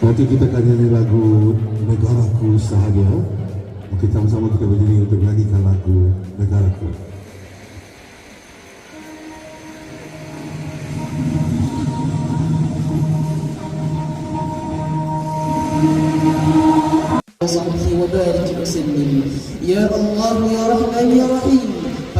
Okey kita akan nyanyi lagu Negaraku sahaja Okey sama-sama kita berdiri untuk menyanyikan lagu Negaraku وصحبه وبارك وسلم Ya Allah Ya Rahman Ya Rahim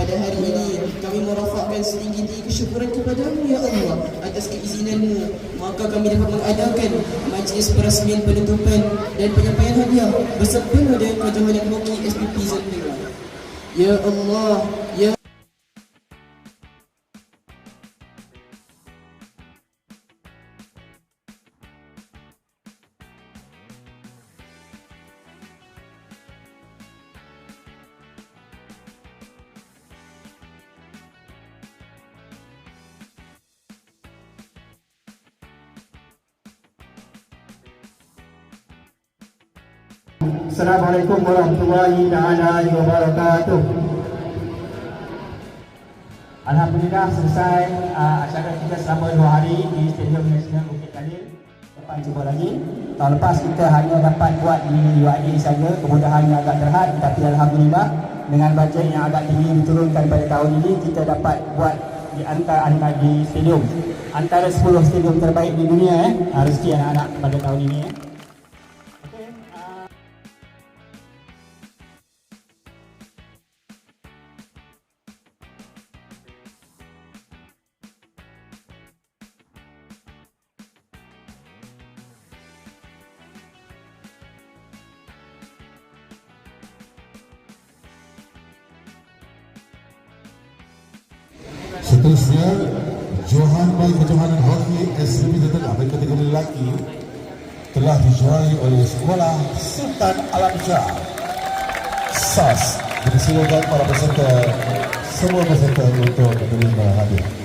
Pada hari ini. Kami merafakkan setinggi-tinggi kesyukuran kepadamu Ya Allah Atas keizinanmu. Maka kami dapat mengadakan Majlis perasmian penutupan Dan penyampaian hadiah Bersempena dengan kejohanan hoki SPP Zantengah Ya Allah Ya Assalamualaikum warahmatullahi taala wabarakatuh. Alhamdulillah selesai uh, acara kita selama dua hari di Stadium Nasional Bukit Jalil. Dapat cuba lagi. Tahun lepas kita hanya dapat buat di UIA saja, kemudahannya agak terhad tapi alhamdulillah dengan bajet yang agak tinggi diturunkan pada tahun ini kita dapat buat di antara antara di stadium antara 10 stadium terbaik di dunia eh Ah, rezeki anak-anak pada tahun ini eh. Seterusnya Johan Bayi Kejohanan Hoki SPB Tetengah bagi kategori lelaki telah dijuari oleh Sekolah Sultan Alam Shah SAS dipersilakan para peserta semua peserta untuk menerima hadiah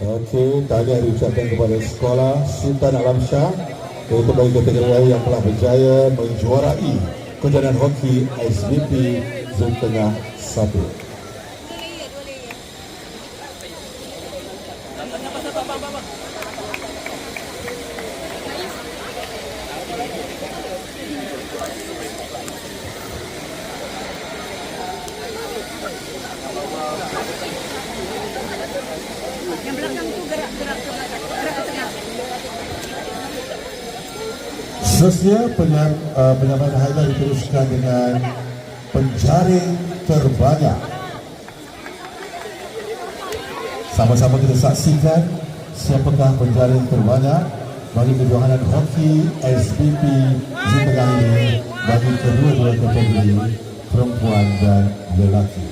Okey, tahniah diucapkan kepada sekolah Sultan Alam Shah untuk bagi kategori yang telah berjaya menjuarai kejohanan hoki SBP Zon Tengah 1. Seterusnya penyam, uh, penyampaian hadiah diteruskan dengan penjaring terbanyak. Sama-sama kita saksikan siapakah penjaring terbanyak bagi kejohanan hoki SPP Zintengah ini bagi kedua-dua kategori perempuan dan lelaki.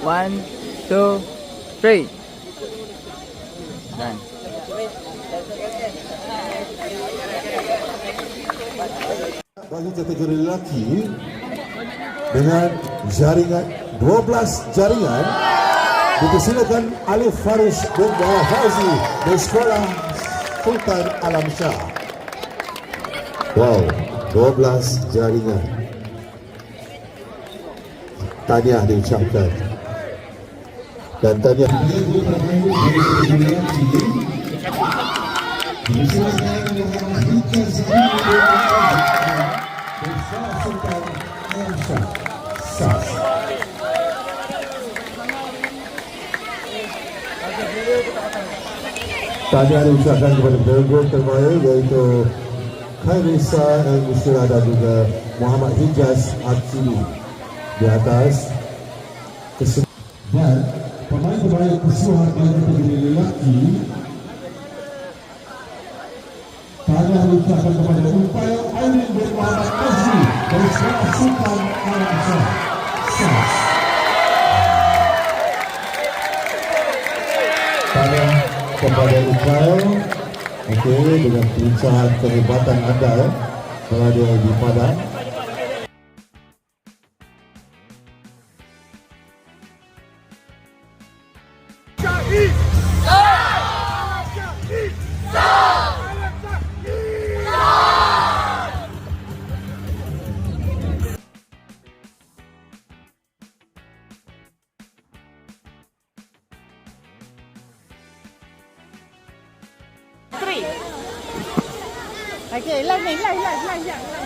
One, two, three. Done. Bagi kategori lelaki dengan jaringan 12 jaringan dipersilakan Alif Faris bin Fauzi dari sekolah Sultan Alam Shah. Wow, 12 jaringan. Tahniah diucapkan. Dan tahniah. Sultan Tahniah diucapkan kepada penggol terbaik iaitu Khairisa dan Musyrah dan juga Muhammad Hijaz Atsili di atas dan pemain terbaik keseluruhan bagi kategori lelaki Tahniah diucapkan kepada umpaya Airin bin Muhammad Azri dari Sekolah Sultan Alam Shah Kepada Ukrael Okey, dengan pencerahan kehebatan anda ya, berada di Padang. three. Okay, me, let, lang, let, lang.